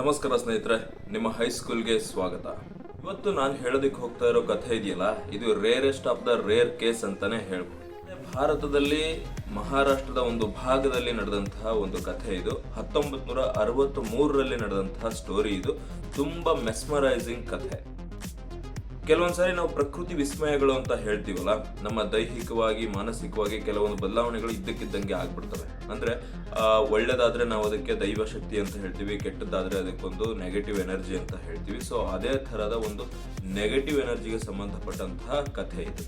ನಮಸ್ಕಾರ ಸ್ನೇಹಿತರೆ, ನಿಮ್ಮ ಹೈಸ್ಕೂಲ್ಗೆ ಸ್ವಾಗತ. ಇವತ್ತು ನಾನು ಹೇಳೋದಕ್ಕೆ ಹೋಗ್ತಾ ಇರೋ ಕಥೆ ಇದೆಯಲ್ಲ, ಇದು rarest of the rare case ಅಂತಾನೆ ಹೇಳ್ಬೋದು. ಭಾರತದಲ್ಲಿ, ಮಹಾರಾಷ್ಟ್ರದ ಒಂದು ಭಾಗದಲ್ಲಿ ನಡೆದಂತಹ ಒಂದು ಕಥೆ ಇದು. ಹತ್ತೊಂಬತ್ತು ನೂರ ಅರವತ್ತ್ ಮೂರರಲ್ಲಿ ನಡೆದಂತಹ ಸ್ಟೋರಿ ಇದು. ತುಂಬಾ ಮೆಸ್ಮರೈಸಿಂಗ್ ಕಥೆ. ಕೆಲವೊಂದ್ಸಾರಿ ನಾವು ಪ್ರಕೃತಿ ವಿಸ್ಮಯಗಳು ಅಂತ ಹೇಳ್ತೀವಲ್ಲ, ನಮ್ಮ ದೈಹಿಕವಾಗಿ, ಮಾನಸಿಕವಾಗಿ ಕೆಲವೊಂದು ಬದಲಾವಣೆಗಳು ಇದ್ದಕ್ಕಿದ್ದಂಗೆ ಆಗ್ಬಿಡ್ತವೆ. ಅಂದ್ರೆ ಒಳ್ಳೆದಾದ್ರೆ ನಾವು ಅದಕ್ಕೆ ದೈವ ಶಕ್ತಿ ಅಂತ ಹೇಳ್ತೀವಿ, ಕೆಟ್ಟದ್ದಾದ್ರೆ ಅದಕ್ಕೊಂದು ನೆಗೆಟಿವ್ ಎನರ್ಜಿ ಅಂತ ಹೇಳ್ತೀವಿ. ಸೊ ಅದೇ ತರದ ಒಂದು ನೆಗೆಟಿವ್ ಎನರ್ಜಿಗೆ ಸಂಬಂಧಪಟ್ಟಂತಹ ಕಥೆ ಇದು.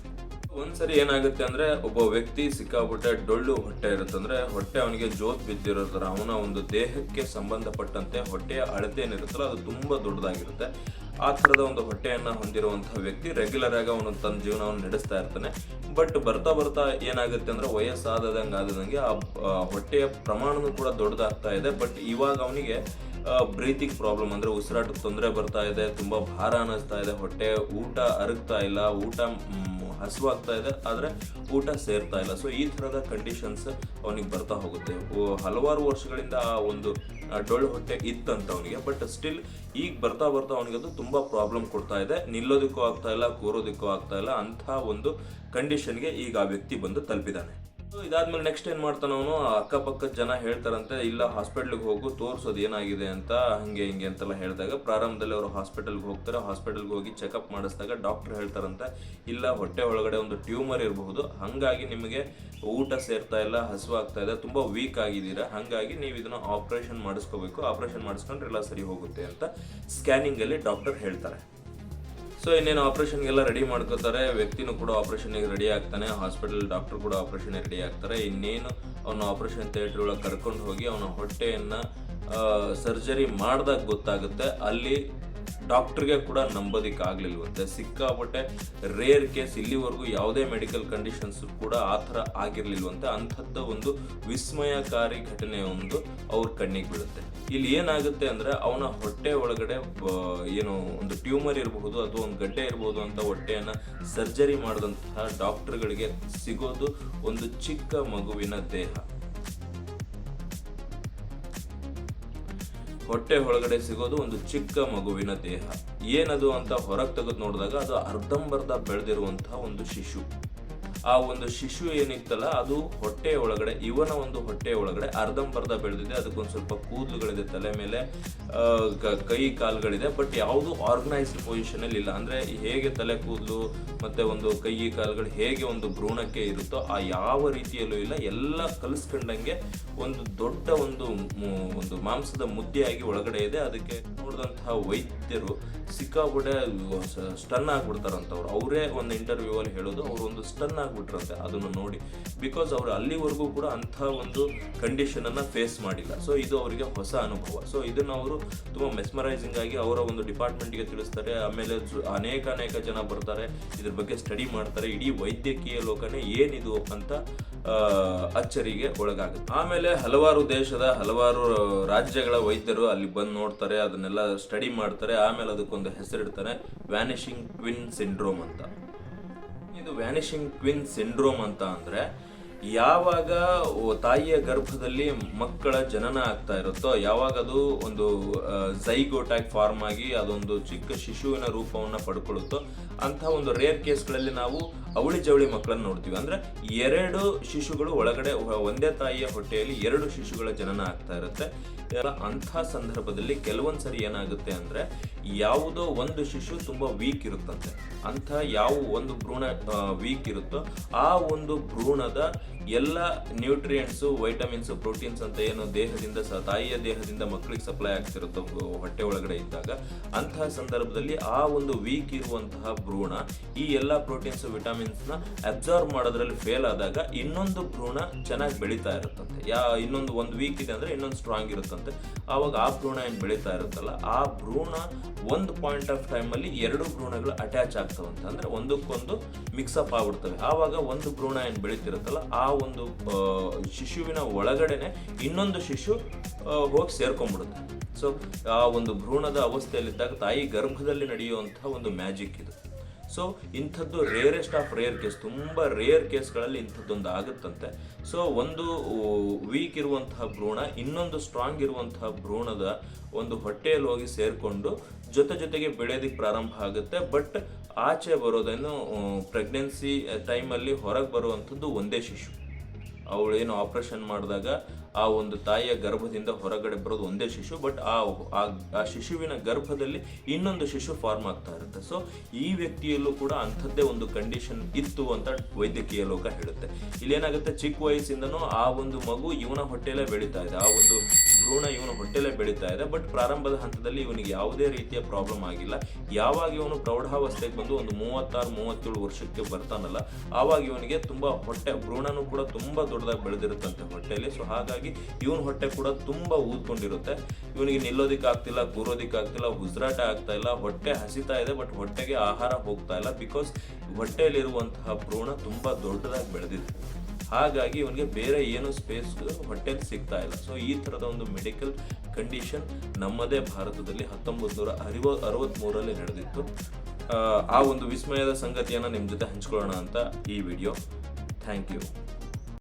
ಒಂದ್ಸರಿ ಏನಾಗುತ್ತೆ ಅಂದ್ರೆ ಒಬ್ಬ ವ್ಯಕ್ತಿ ಸಿಕ್ಕಾಪಟ್ಟೆ ಡೊಳ್ಳು ಹೊಟ್ಟೆ ಇರುತ್ತೆ ಅಂದ್ರೆ ಹೊಟ್ಟೆ ಅವನಿಗೆ ಜೋತ್ ಬಿದ್ದಿರೋ ತರ ಅವನ ಒಂದು ದೇಹಕ್ಕೆ ಸಂಬಂಧಪಟ್ಟಂತೆ ಹೊಟ್ಟೆಯ ಅಳತೆ ಏನಿರುತ್ತಲ್ಲ, ಅದು ತುಂಬಾ ದೊಡ್ಡದಾಗಿರುತ್ತೆ. ಆ ಥರದ ಒಂದು ಹೊಟ್ಟೆಯನ್ನ ಹೊಂದಿರುವಂತಹ ವ್ಯಕ್ತಿ ರೆಗ್ಯುಲರ್ ಆಗಿ ಅವನು ತನ್ನ ಜೀವನವನ್ನು ನಡೆಸ್ತಾ ಇರ್ತಾನೆ. ಬಟ್ ಬರ್ತಾ ಬರ್ತಾ ಏನಾಗುತ್ತೆ ಅಂದ್ರೆ ವಯಸ್ಸಾದಂಗೆ ಆದಂಗೆ ಆ ಹೊಟ್ಟೆಯ ಪ್ರಮಾಣನೂ ಕೂಡ ದೊಡ್ಡದಾಗ್ತಾ ಇದೆ. ಬಟ್ ಇವಾಗ ಅವನಿಗೆ ಬ್ರೀತಿಂಗ್ ಪ್ರಾಬ್ಲಮ್ ಅಂದ್ರೆ ಉಸಿರಾಟದ ತೊಂದರೆ ಬರ್ತಾ ಇದೆ, ತುಂಬಾ ಭಾರ ಅನ್ನಿಸ್ತಾ ಇದೆ, ಹೊಟ್ಟೆ ಊಟ ಅರಗ್ತಾ ಇಲ್ಲ, ಊಟ ಹಸಿವಾಗ್ತಾ ಇದೆ, ಆದರೆ ಊಟ ಸೇರ್ತಾ ಇಲ್ಲ. ಸೊ ಈ ಥರದ ಕಂಡೀಷನ್ಸ್ ಅವನಿಗೆ ಬರ್ತಾ ಹೋಗುತ್ತೆ. ಹಲವಾರು ವರ್ಷಗಳಿಂದ ಆ ಒಂದು ಡೊಳ್ಳು ಹೊಟ್ಟೆ ಇತ್ತಂತ ಅವನಿಗೆ. ಬಟ್ ಸ್ಟಿಲ್ ಈಗ ಬರ್ತಾ ಬರ್ತಾ ಅವನಿಗೆ ಅದು ತುಂಬ ಪ್ರಾಬ್ಲಮ್ ಕೊಡ್ತಾ ಇದೆ. ನಿಲ್ಲೋದಕ್ಕೂ ಆಗ್ತಾ ಇಲ್ಲ, ಕೂರೋದಕ್ಕೂ ಆಗ್ತಾ ಇಲ್ಲ. ಅಂಥ ಒಂದು ಕಂಡೀಷನ್ಗೆ ಈಗ ಆ ವ್ಯಕ್ತಿ ಬಂದು ತಲುಪಿದ್ದಾನೆ. ಇದಾದ್ಮೇಲೆ ನೆಕ್ಸ್ಟ್ ಏನ್ ಮಾಡ್ತಾನ ಅವನು? ಅಕ್ಕಪಕ್ಕದ ಜನ ಹೇಳ್ತಾರಂತೆ, ಇಲ್ಲ ಹಾಸ್ಪಿಟ್ಲಿಗೆ ಹೋಗು, ತೋರಿಸೋದು ಏನಾಗಿದೆ ಅಂತ, ಹಂಗೆ ಹಿಂಗೆ ಅಂತೆಲ್ಲ ಹೇಳಿದಾಗ ಪ್ರಾರಂಭದಲ್ಲಿ ಅವರು ಹಾಸ್ಪಿಟಲ್ಗೆ ಹೋಗ್ತಾರೆ. ಹಾಸ್ಪಿಟಲ್ಗೆ ಹೋಗಿ ಚೆಕಪ್ ಮಾಡಿಸಿದಾಗ ಡಾಕ್ಟರ್ ಹೇಳ್ತಾರಂತೆ, ಇಲ್ಲ, ಹೊಟ್ಟೆ ಒಳಗಡೆ ಒಂದು ಟ್ಯೂಮರ್ ಇರಬಹುದು. ಹಂಗಾಗಿ ನಿಮಗೆ ಊಟ ಸೇರ್ತಾ ಇಲ್ಲ ಹಸುವಾಗ್ತಾ ಇದೆ, ತುಂಬಾ ವೀಕ್ ಆಗಿದ್ದೀರಾ. ಹಂಗಾಗಿ ನೀವು ಇದನ್ನ ಆಪರೇಷನ್ ಮಾಡಿಸ್ಕೋಬೇಕು. ಆಪರೇಷನ್ ಮಾಡಿಸ್ಕೊಂಡ್ರೆ ಎಲ್ಲ ಸರಿ ಹೋಗುತ್ತೆ ಅಂತ ಸ್ಕ್ಯಾನಿಂಗ್ ಅಲ್ಲಿ ಡಾಕ್ಟರ್ ಹೇಳ್ತಾರೆ. ಸೊ ಇನ್ನೇನು ಆಪರೇಷನ್ಗೆಲ್ಲ ರೆಡಿ ಮಾಡ್ಕೋತಾರೆ ವ್ಯಕ್ತಿನೂ ಕೂಡ ಆಪರೇಷನ್ಗೆ ರೆಡಿ ಆಗ್ತಾನೆ. ಹಾಸ್ಪಿಟಲ್ ಡಾಕ್ಟರ್ ಕೂಡ ಆಪರೇಷನ್ಗೆ ರೆಡಿ ಆಗ್ತಾರೆ. ಇನ್ನೇನು ಅವನ ಆಪರೇಷನ್ ಥಿಯೇಟರ್ ಒಳಗೆ ಕರ್ಕೊಂಡು ಹೋಗಿ ಅವನ ಹೊಟ್ಟೆಯನ್ನ ಸರ್ಜರಿ ಮಾಡ್ದಾಗ ಗೊತ್ತಾಗುತ್ತೆ. ಅಲ್ಲಿ ಡಾಕ್ಟರ್ಗೆ ಕೂಡ ನಂಬೋದಿಕ್ಕೆ ಆಗ್ಲಿಲ್ವಂತೆ ಸಿಕ್ಕಾಪಟ್ಟೆ ರೇರ್ ಕೇಸ್ ಇಲ್ಲಿವರೆಗೂ ಯಾವುದೇ ಮೆಡಿಕಲ್ ಕಂಡೀಷನ್ಸ್ ಕೂಡ ಆ ಥರ ಆಗಿರ್ಲಿಲ್ವಂತೆ. ಅಂಥದ್ದು ಒಂದು ವಿಸ್ಮಯಕಾರಿ ಘಟನೆ ಒಂದು ಅವ್ರ ಕಣ್ಣಿಗೆ ಬೀಳುತ್ತೆ. ಇಲ್ಲಿ ಏನಾಗುತ್ತೆ ಅಂದರೆ ಅವನ ಹೊಟ್ಟೆ ಒಳಗಡೆ ಏನು ಒಂದು ಟ್ಯೂಮರ್ ಇರಬಹುದು ಅಥವಾ ಒಂದು ಗಡ್ಡೆ ಇರಬಹುದು ಅಂತ ಹೊಟ್ಟೆಯನ್ನು ಸರ್ಜರಿ ಮಾಡಿದಂತಹ ಡಾಕ್ಟರ್ಗಳಿಗೆ ಸಿಗೋದು ಒಂದು ಚಿಕ್ಕ ಮಗುವಿನ ದೇಹ. ಹೊಟ್ಟೆ ಒಳಗಡೆ ಸಿಗೋದು ಒಂದು ಚಿಕ್ಕ ಮಗುವಿನ ದೇಹ. ಏನದು ಅಂತ ಹೊರಗೆ ತೆಗೆದು ನೋಡಿದಾಗ ಅದು ಅರ್ಧಂಬರ್ಧ ಬೆಳೆದಿರುವಂತಹ ಒಂದು ಶಿಶು. ಆ ಒಂದು ಶಿಶು ಏನಿತ್ತಲ್ಲ, ಅದು ಹೊಟ್ಟೆ ಒಳಗಡೆ, ಇವನ ಒಂದು ಹೊಟ್ಟೆ ಒಳಗಡೆ ಅರ್ಧಂಬರ್ಧ ಬೆಳೆದಿದೆ. ಅದಕ್ಕೊಂದು ಸ್ವಲ್ಪ ಕೂದಲುಗಳಿದೆ, ತಲೆ ಮೇಲೆ ಕ- ಕಾಲುಗಳಿದೆ. ಬಟ್ ಯಾವುದು ಆರ್ಗನೈಸ್ಡ್ ಪೊಸಿಷನ್ ಅಲ್ಲಿ ಇಲ್ಲ. ಅಂದ್ರೆ ಹೇಗೆ ತಲೆ ಕೂದಲು ಮತ್ತೆ ಒಂದು ಕೈ, ಕಾಲುಗಳು ಹೇಗೆ ಒಂದು ಭ್ರೂಣಕ್ಕೆ ಇರುತ್ತೋ, ಆ ಯಾವ ರೀತಿಯಲ್ಲೂ ಇಲ್ಲ. ಎಲ್ಲ ಕಲಿಸ್ಕೊಂಡಂಗೆ ಒಂದು ದೊಡ್ಡ ಒಂದು ಒಂದು ಮಾಂಸದ ಮುದ್ದೆಯಾಗಿ ಒಳಗಡೆ ಇದೆ. ಅದಕ್ಕೆ ನೋಡಿದಂತಹ ವೈದ್ಯರು ಸಿಕ್ಕಾಪಟ್ಟೆ ಸ್ಟನ್ ಆಗ್ಬಿಡ್ತಾರಂತವ್ರು. ಅವರೇ ಒಂದು ಇಂಟರ್ವ್ಯೂ ಅಲ್ಲಿ ಹೇಳೋದು, ಅವರು ಒಂದು ಸ್ಟನ್ ಆಗ್ಬಿಟ್ರಂತೆ, ಅದನ್ನು ನೋಡಿ. ಬಿಕಾಸ್ ಅವರು ಅಲ್ಲಿವರೆಗೂ ಕೂಡ ಅಂಥ ಒಂದು ಕಂಡೀಷನನ್ನು ಫೇಸ್ ಮಾಡಿಲ್ಲ. ಸೊ ಇದು ಅವರಿಗೆ ಹೊಸ ಅನುಭವ. ಸೊ ಇದನ್ನು ಅವರು ತುಂಬ ಮೆಸ್ಮರೈಸಿಂಗ್ ಆಗಿ ಅವರ ಒಂದು ಡಿಪಾರ್ಟ್ಮೆಂಟ್ಗೆ ತಿಳಿಸ್ತಾರೆ. ಆಮೇಲೆ ಅನೇಕ ಅನೇಕ ಜನ ಬರ್ತಾರೆ. ಇದ್ರ ಬಗ್ಗೆ ಸ್ಟಡಿ ಮಾಡ್ತಾರೆ. ಇಡೀ ವೈದ್ಯಕೀಯ ಲೋಕನೇ ಏನಿದು ಅಂತ ಅಚ್ಚರಿಗೆ ಒಳಗಾಗುತ್ತೆ. ಆಮೇಲೆ ಹಲವಾರು ದೇಶದ, ಹಲವಾರು ರಾಜ್ಯಗಳ ವೈದ್ಯರು ಅಲ್ಲಿ ಬಂದು ನೋಡ್ತಾರೆ. ಅದನ್ನೆಲ್ಲ ಸ್ಟಡಿ ಮಾಡ್ತಾರೆ. ಆಮೇಲೆ ಅದಕ್ಕೊಂದು ಹೆಸರಿಡ್ತಾರೆ ವ್ಯಾನಿಶಿಂಗ್ ಟ್ವಿನ್ ಸಿಂಡ್ರೋಮ್ ಅಂತ. ಇದು ವ್ಯಾನಿಷಿಂಗ್ ಕ್ವಿನ್ ಸಿಂಡ್ರೋಮ್ ಅಂತ ಅಂದ್ರೆ ಯಾವಾಗ ತಾಯಿಯ ಗರ್ಭದಲ್ಲಿ ಮಕ್ಕಳ ಜನನ ಆಗ್ತಾ ಇರುತ್ತೋ, ಯಾವಾಗ ಅದು ಒಂದು ಝೈಗೋಟಾಕ್ ಫಾರ್ಮ್ ಆಗಿ ಅದೊಂದು ಚಿಕ್ಕ ಶಿಶುವಿನ ರೂಪವನ್ನು ಪಡ್ಕೊಳ್ಳುತ್ತೋ ಅಂತ ಒಂದು ರೇರ್ ಕೇಸ್ಗಳಲ್ಲಿ ನಾವು ಅವಳಿ ಜವಳಿ ಮಕ್ಕಳನ್ನು ನೋಡ್ತೀವಿ. ಅಂದ್ರೆ ಎರಡು ಶಿಶುಗಳು ಒಳಗಡೆ ಒಂದೇ ತಾಯಿಯ ಹೊಟ್ಟೆಯಲ್ಲಿ ಎರಡು ಶಿಶುಗಳ ಜನನ ಆಗ್ತಾ ಇರುತ್ತೆ. ಅಂಥ ಸಂದರ್ಭದಲ್ಲಿ ಕೆಲವೊಂದ್ಸರಿ ಏನಾಗುತ್ತೆ ಅಂದ್ರೆ, ಯಾವುದೋ ಒಂದು ಶಿಶು ತುಂಬಾ ವೀಕ್ ಇರುತ್ತಂತೆ. ಅಂಥ ಯಾವ ಒಂದು ಭ್ರೂಣ ವೀಕ್ ಇರುತ್ತೋ, ಆ ಒಂದು ಭ್ರೂಣದ ಎಲ್ಲ ನ್ಯೂಟ್ರಿಯೆಂಟ್ಸು ವೈಟಮಿನ್ಸು ಪ್ರೋಟೀನ್ಸ್ ಅಂತ ಏನು ದೇಹದಿಂದ ಸ, ತಾಯಿಯ ದೇಹದಿಂದ ಮಕ್ಕಳಿಗೆ ಸಪ್ಲೈ ಆಗ್ತಿರುತ್ತೆ ಹೊಟ್ಟೆ ಒಳಗಡೆ ಇದ್ದಾಗ, ಅಂತಹ ಸಂದರ್ಭದಲ್ಲಿ ಆ ಒಂದು ವೀಕ್ ಇರುವಂತಹ ಭ್ರೂಣ ಈ ಎಲ್ಲ ಪ್ರೋಟೀನ್ಸ್ ವಿಟಮಿನ್ಸ್ನ ಅಬ್ಸಾರ್ವ್ ಮಾಡೋದ್ರಲ್ಲಿ ಫೇಲ್ ಆದಾಗ ಇನ್ನೊಂದು ಭ್ರೂಣ ಚೆನ್ನಾಗಿ ಬೆಳೀತಾ ಇರುತ್ತಂತೆ. ಯಾ, ಇನ್ನೊಂದು ಒಂದು ವೀಕ್ ಇದೆ ಅಂದ್ರೆ ಇನ್ನೊಂದು ಸ್ಟ್ರಾಂಗ್ ಇರುತ್ತಂತೆ. ಆವಾಗ ಆ ಭ್ರೂಣ ಏನು ಬೆಳೀತಾ ಇರುತ್ತಲ್ಲ, ಆ ಭ್ರೂಣ ಒಂದು ಪಾಯಿಂಟ್ ಆಫ್ ಟೈಮಲ್ಲಿ ಎರಡು ಭ್ರೂಣಗಳು ಅಟ್ಯಾಚ್ ಆಗ್ತವಂತೆ. ಅಂದರೆ ಒಂದಕ್ಕೊಂದು ಮಿಕ್ಸಪ್ ಆಗ್ಬಿಡ್ತವೆ. ಆವಾಗ ಒಂದು ಭ್ರೂಣ ಏನು ಬೆಳೀತಿರುತ್ತಲ್ಲ ಆ ಒಂದು ಶಿಶುವಿನ ಒಳಗಡೆನೆ ಇನ್ನೊಂದು ಶಿಶು ಹೋಗಿ ಸೇರ್ಕೊಂಡ್ಬಿಡುತ್ತೆ. ಸೊ ಆ ಒಂದು ಭ್ರೂಣದ ಅವಸ್ಥೆಯಲ್ಲಿದ್ದಾಗ ತಾಯಿ ಗರ್ಭದಲ್ಲಿ ನಡೆಯುವಂತಹ ಒಂದು ಮ್ಯಾಜಿಕ್ ಇದು. ಸೊ ಇಂಥದ್ದು ರೇರೆಸ್ಟ್ ಆಫ್ ರೇರ್ ಕೇಸ್ ತುಂಬ ರೇರ್ ಕೇಸ್ಗಳಲ್ಲಿ ಇಂಥದ್ದೊಂದು ಆಗುತ್ತಂತೆ. ಸೊ ಒಂದು ವೀಕ್ ಇರುವಂತಹ ಭ್ರೂಣ, ಇನ್ನೊಂದು ಸ್ಟ್ರಾಂಗ್ ಇರುವಂತಹ ಭ್ರೂಣದ ಒಂದು ಹೊಟ್ಟೆಯಲ್ಲಿ ಹೋಗಿ ಸೇರಿಕೊಂಡು ಜೊತೆ ಜೊತೆಗೆ ಬೆಳೆಯೋದಕ್ಕೆ ಪ್ರಾರಂಭ ಆಗುತ್ತೆ. ಬಟ್ ಆಚೆ ಬರೋದೇನು ಪ್ರೆಗ್ನೆನ್ಸಿ ಟೈಮಲ್ಲಿ ಹೊರಗೆ ಬರುವಂಥದ್ದು ಒಂದೇ ಶಿಶು. ಅವಳು ಏನು ಆಪರೇಷನ್ ಮಾಡಿದಾಗ ಆ ಒಂದು ತಾಯಿಯ ಗರ್ಭದಿಂದ ಹೊರಗಡೆ ಬರೋದು ಒಂದೇ ಶಿಶು, ಬಟ್ ಆ ಆ- ಆ ಶಿಶುವಿನ ಗರ್ಭದಲ್ಲಿ ಇನ್ನೊಂದು ಶಿಶು ಫಾರ್ಮ್ ಆಗ್ತಾ ಇರುತ್ತೆ. ಸೊ ಈ ವ್ಯಕ್ತಿಯಲ್ಲೂ ಕೂಡ ಅಂಥದ್ದೇ ಒಂದು ಕಂಡೀಷನ್ ಇತ್ತು ಅಂತ ವೈದ್ಯಕೀಯ ಲೋಕ ಹೇಳುತ್ತೆ. ಇಲ್ಲೇನಾಗುತ್ತೆ? ಚಿಕ್ಕ ವಯಸ್ಸಿಂದನೂ ಆ ಒಂದು ಮಗು ಇವನ ಹೊಟ್ಟೆಯಲ್ಲೇ ಬೆಳೀತಾ ಇದೆ. ಆ ಒಂದು ಭ್ರೂಣ ಇವನು ಹೊಟ್ಟೆಲೇ ಬೆಳೀತಾ ಇದೆ ಬಟ್ ಪ್ರಾರಂಭದ ಹಂತದಲ್ಲಿ ಇವನಿಗೆ ಯಾವುದೇ ರೀತಿಯ ಪ್ರಾಬ್ಲಮ್ ಆಗಿಲ್ಲ. ಯಾವಾಗ ಇವನು ಪ್ರೌಢಾವಸ್ಥೆಗೆ ಬಂದು ಒಂದು ಮೂವತ್ತಾರು, ಮೂವತ್ತೇಳು ವರ್ಷಕ್ಕೆ ಬರ್ತಾನಲ್ಲ, ಆವಾಗ ಇವನಿಗೆ ತುಂಬಾ ಹೊಟ್ಟೆ, ಭ್ರೂಣನೂ ಕೂಡ ತುಂಬಾ ದೊಡ್ಡದಾಗಿ ಬೆಳೆದಿರುತ್ತಂತೆ ಹೊಟ್ಟೆಯಲ್ಲಿ. ಸೊ ಹಾಗಾಗಿ ಇವನ ಹೊಟ್ಟೆ ಕೂಡ ತುಂಬಾ ಊದ್ಕೊಂಡಿರುತ್ತೆ. ಇವನಿಗೆ ನಿಲ್ಲೋದಿಕ್ಕೆ ಆಗ್ತಿಲ್ಲ, ಕೂರೋದಿಕ್ಕೆ ಆಗ್ತಿಲ್ಲ, ಉಸಿರಾಟ ಆಗ್ತಾ ಇಲ್ಲ, ಹೊಟ್ಟೆ ಹಸಿತಾ ಇದೆ ಬಟ್ ಹೊಟ್ಟೆಗೆ ಆಹಾರ ಹೋಗ್ತಾ ಇಲ್ಲ ಬಿಕಾಸ್ ಹೊಟ್ಟೆಯಲ್ಲಿರುವಂತಹ ಭ್ರೂಣ ತುಂಬಾ ದೊಡ್ಡದಾಗಿ ಬೆಳೆದಿದೆ. ಹಾಗಾಗಿ ಇವನಿಗೆ ಬೇರೆ ಏನು ಸ್ಪೇಸ್ ಹೊಟ್ಟೆಲಿ ಸಿಗ್ತಾ ಇಲ್ಲ. ಸೊ ಈ ಥರದ ಒಂದು ಮೆಡಿಕಲ್ ಕಂಡೀಷನ್ ನಮ್ಮದೇ ಭಾರತದಲ್ಲಿ ಹತ್ತೊಂಬತ್ತು ನೂರ ಅರಿವ ಅರವತ್ತ್ಮೂರರಲ್ಲಿ ನಡೆದಿತ್ತು. ಆ ಒಂದು ವಿಸ್ಮಯದ ಸಂಗತಿಯನ್ನು ನಿಮ್ಮ ಜೊತೆ ಹಂಚ್ಕೊಳ್ಳೋಣ ಅಂತ ಈ ವಿಡಿಯೋ ಥ್ಯಾಂಕ್ ಯು